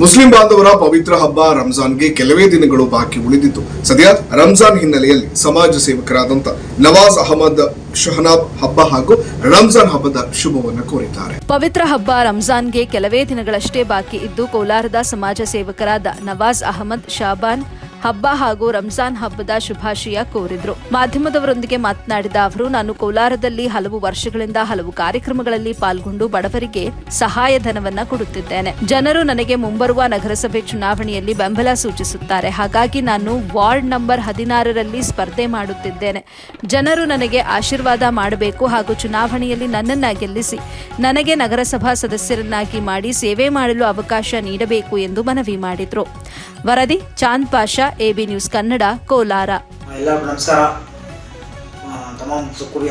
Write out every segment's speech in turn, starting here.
Muslim ಬಾಂಧವರ ಪವಿತ್ರ ಹಬ್ಬ ರಂಜಾನ್ಗೆ ಕೆಲವೇ ದಿನಗಳು ಬಾಕಿ ಉಳಿದಿತ್ತು. ಸದ್ಯ ರಂಜಾನ್ ಹಿನ್ನೆಲೆಯಲ್ಲಿ ಸಮಾಜ ಸೇವಕರಾದಂತ ನವಾಜ್ ಅಹಮದ್ ಶಹನಾಬ್ ಹಬ್ಬ ಹಾಗೂ ರಂಜಾನ್ ಹಬ್ಬದ ಶುಭವನ್ನು ಕೋರಿದ್ದಾರೆ. ಪವಿತ್ರ ಹಬ್ಬ ರಂಜಾನ್ಗೆ ಕೆಲವೇ ದಿನಗಳಷ್ಟೇ ಬಾಕಿ ಇದ್ದು ಕೋಲಾರದ ಸಮಾಜ ಸೇವಕರಾದ ನವಾಜ್ ಅಹಮದ್ ಶಾಬಾನ್ ಹಬ್ಬ ಹಾಗೂ ರಂಜಾನ್ ಹಬ್ಬದ ಶುಭಾಶಯ ಕೋರಿದ್ರು. ಮಾಧ್ಯಮದವರೊಂದಿಗೆ ಮಾತನಾಡಿದ ಅವರು, ನಾನು ಕೋಲಾರದಲ್ಲಿ ಹಲವು ವರ್ಷಗಳಿಂದ ಹಲವು ಕಾರ್ಯಕ್ರಮಗಳಲ್ಲಿ ಪಾಲ್ಗೊಂಡು ಬಡವರಿಗೆ ಸಹಾಯಧನವನ್ನ ಕೊಡುತ್ತಿದ್ದೇನೆ. ಜನರು ನನಗೆ ಮುಂಬರುವ ನಗರಸಭೆ ಚುನಾವಣೆಯಲ್ಲಿ ಬೆಂಬಲ ಸೂಚಿಸುತ್ತಾರೆ. ಹಾಗಾಗಿ ನಾನು ವಾರ್ಡ್ ನಂಬರ್ ಹದಿನಾರರಲ್ಲಿ ಸ್ಪರ್ಧೆ ಮಾಡುತ್ತಿದ್ದೇನೆ. ಜನರು ನನಗೆ ಆಶೀರ್ವಾದ ಮಾಡಬೇಕು ಹಾಗೂ ಚುನಾವಣೆಯಲ್ಲಿ ನನ್ನನ್ನ ಗೆಲ್ಲಿಸಿ, ನನಗೆ ನಗರಸಭಾ ಸದಸ್ಯರನ್ನಾಗಿ ಮಾಡಿ ಸೇವೆ ಮಾಡಲು ಅವಕಾಶ ನೀಡಬೇಕು ಎಂದು ಮನವಿ ಮಾಡಿದ್ರು. ವರದಿ, ಚಾಂದ್ ಪಾಷಾ, ಎಬಿ ನ್ಯೂಸ್ ಕನ್ನಡ, ಕೋಲಾರ. ಎಲ್ಲರಿಗೂ ನಮಸ್ಕಾರ. ತಮಾಮ್ ಸುಕ್ಕುರಿ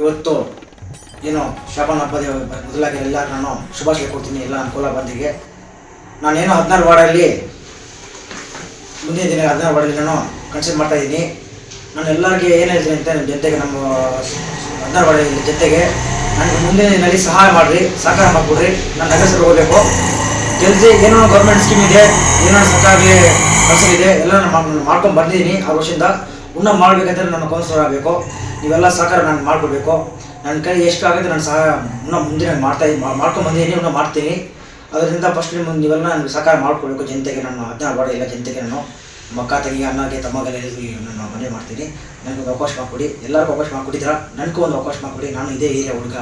ಇವತ್ತು ಏನು ಶಾಬಾನ್ ಹಬ್ಬದ ಮೊದಲಾಗಿ ಎಲ್ಲರೂ ನಾನು ಶುಭಾಶಯ ಕೊಡ್ತೀನಿ ಎಲ್ಲ ಅನುಕೂಲ ಬಂದಿಗೆ. ನಾನೇನು ಹದಿನಾರು ವಾರ್ಡಲ್ಲಿ ಮುಂದಿನ ದಿನ ಹದಿನಾರು ವಾರ್ಡಲ್ಲಿ ನಾನು ಕನ್ಸಿಡರ್ ಮಾಡ್ತಾ ಇದ್ದೀನಿ. ನಾನು ಎಲ್ಲರಿಗೆ ಏನು ಹೇಳ್ತೀನಿ ಅಂತ ನಮ್ಮ ಜನತೆಗೆ ನಮ್ಮ ಹದಿನಾರು ವಾರ್ಡಲ್ಲಿ ಜನತೆಗೆ ನನಗೆ ಮುಂದಿನ ದಿನದಲ್ಲಿ ಸಹಾಯ ಮಾಡಿರಿ, ಸಹಕಾರ ಮಾಡಿಕೊಡ್ರಿ. ನನ್ನ ಹೆಸರು ಹೋಗಬೇಕು. ಜಲ್ದಿ ಏನೋ ಗೌರ್ಮೆಂಟ್ ಸ್ಕೀಮ್ ಇದೆ, ಏನೋ ಸರ್ಕಾರಿ ಕೆಲಸ ಇದೆ, ಎಲ್ಲ ನಾನು ಮಾಡ್- ಮಾಡ್ಕೊಂಡು ಬಂದಿದ್ದೀನಿ ಆ ವರ್ಷದಿಂದ. ಇನ್ನೂ ಮಾಡಬೇಕಂದ್ರೆ ನನ್ನ ಕೌನ್ಸಿಲರ್ ಆಗಬೇಕು. ನೀವೆಲ್ಲ ಸಹಕಾರ ನಾನು ಮಾಡ್ಕೊಡ್ಬೇಕು. ನನ್ನ ಕೈ ಎಷ್ಟು ಆಗುತ್ತೆ ನಾನು ಸಹ, ಇನ್ನೂ ಮುಂದಿನ ಮಾಡ್ತಾ ಮಾಡ್ಕೊಂಡು ಬಂದಿದ್ದೀನಿ, ಇನ್ನೂ ಮಾಡ್ತೀನಿ. ಅದರಿಂದ ಫಸ್ಟ್ ನಿಮ್ಮ ನೀವೆಲ್ಲ ನನಗೆ ಸಹಕಾರ ಮಾಡ್ಕೊಡ್ಬೇಕು. ಜನತೆಗೆ ನಾನು ಹದಿನಾರು ಬಾಡ ಎಲ್ಲ ಜನತೆಗೆ ನಾನು ಮಕ್ಕ ತಂಗಿ ಅನ್ನಾಗೆ ತಮ್ಮಗೆಲ್ಲ ಎಲ್ಲರಿಗೂ ನಾನು ಮನೆ ಮಾಡ್ತೀನಿ. ನನಗೊಂದು ಅವಕಾಶ ಮಾಡಿಕೊಡಿ. ಎಲ್ಲರಿಗೂ ಅವಕಾಶ ಮಾಡಿಕೊಟ್ಟಿದ್ದೀರಾ? ನನಗೂ ಒಂದು ಅವಕಾಶ ಮಾಡಿಕೊಡಿ. ನಾನು ಇದೇ ಏರಿಯಾ ಹುಡುಗ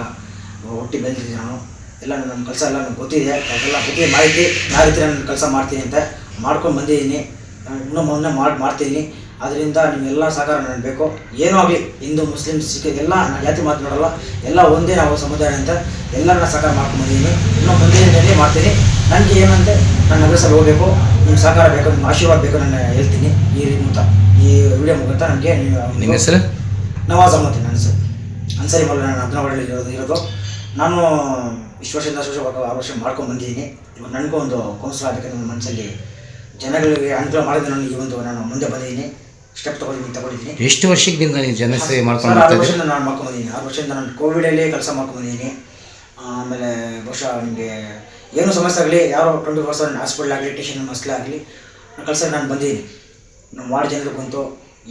ಒಟ್ಟಿ ಬೆಳೆದಿದ್ದೀನಿ ನಾನು. ಎಲ್ಲ ನನ್ನ ಕೆಲಸ ಎಲ್ಲ ನನಗೆ ಗೊತ್ತಿದೆ ಅದೆಲ್ಲ ಗೊತ್ತಿದೆ ಮಾಹಿತಿ ಯಾವ ರೀತಿ ನಾನು ಕೆಲಸ ಮಾಡ್ತೀನಿ ಅಂತ ಮಾಡ್ಕೊಂಡು ಬಂದಿದ್ದೀನಿ. ನಾನು ಇನ್ನೂ ಮೊನ್ನೆ ಮಾಡಿ ಮಾಡ್ತೀನಿ. ಅದರಿಂದ ನಿಮ್ಮೆಲ್ಲ ಸಹಕಾರ ನನಗೆ ಬೇಕು. ಏನೂ ಆಗಲಿ ಹಿಂದೂ ಮುಸ್ಲಿಂ ಸಿಖ್ ಎಲ್ಲ ನಾನು ಜಾತಿ ಮಾತನಾಡಲ್ಲ ಎಲ್ಲ ಒಂದೇ ನಾವು ಸಮುದಾಯ ಅಂತ ಎಲ್ಲರನ್ನ ಸಹಕಾರ ಮಾಡ್ಕೊಂಡು ಬಂದಿದ್ದೀನಿ. ಇನ್ನೂ ಮುಂದಿನ ದಿನದಲ್ಲಿ ಮಾಡ್ತೀನಿ. ನನಗೆ ಏನಂತೆ ನನ್ನ ನಗರಸಭೆ ಹೋಗಬೇಕು. ನಿಮ್ಮ ಸಹಕಾರ ಬೇಕು ನಿಮ್ಮ ಆಶೀರ್ವಾದ ಬೇಕು ನಾನು ಹೇಳ್ತೀನಿ ಈ ರೀತಿ ಈ ವಿಡಿಯೋ ಮುಖಾಂತರ ನನಗೆ ನಿಮ್ಮ ಹೆಸರು? ನವಾಜ್ ಅಹಮದ್ ನನ್ನ ಹೆಸರು. ಅನ್ಸರಿ ಮೊದಲು ನಾನು ಹದಿನಾವಳಿ ಇರೋದು ಇರೋದು. ನಾನು ಇಷ್ಟು ವರ್ಷದಿಂದ ಅಷ್ಟು ವರ್ಷ ಆರು ವರ್ಷ ಮಾಡ್ಕೊಂಡು ಬಂದಿದ್ದೀನಿ. ಇವಾಗ ನನಗೂ ಒಂದು ಕೌನ್ಸಿಲ್ ಆಗಬೇಕಂತ ನನ್ನ ಮನಸ್ಸಲ್ಲಿ ಜನಗಳಿಗೆ ಅನುಕೂಲ ಮಾಡಿದ ನಾನು ಈ ಒಂದು ನಾನು ಮುಂದೆ ಬಂದಿದ್ದೀನಿ. ಸ್ಟೆಪ್ ತಗೊಂಡಿದ್ದೀನಿ ತಗೊಂಡಿದ್ದೀನಿ ಎಷ್ಟು ವರ್ಷದಿಂದ ನೀವು ಜನಸೇವೆ ಮಾಡ್ಕೊಂಡು ಆರು? ವರ್ಷದಿಂದ ನಾನು ಮಾಡ್ಕೊಂಡು ಬಂದಿದ್ದೀನಿ. ಆರು ವರ್ಷದಿಂದ ನಾನು ಕೋವಿಡಲ್ಲೇ ಕೆಲಸ ಮಾಡ್ಕೊಂಡಿದ್ದೀನಿ ಆಮೇಲೆ ಬಹುಶಃ ನನಗೆ ಏನು ಸಮಸ್ಯೆ ಆಗಲಿ ಯಾರೋ ಟ್ವೆಂಟಿ ಫೋರ್ ಸೆವೆನ್ ಹಾಸ್ಪಿಟ್ಲ್ ಆಗಲಿ ಟೇಷನ್ ಮಸ್ಲ್ ಆಗಲಿ ಕೆಲಸ ನಾನು ಬಂದಿದ್ದೀನಿ. ನಮ್ಮ ವಾರ್ಡ್ ಜನರಿಗೆ ಬಂತು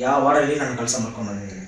ಯಾವ ವಾರ್ಡಲ್ಲಿ ನಾನು ಕೆಲಸ ಮಾಡ್ಕೊಂಡು ಬಂದಿದ್ದೀನಿ.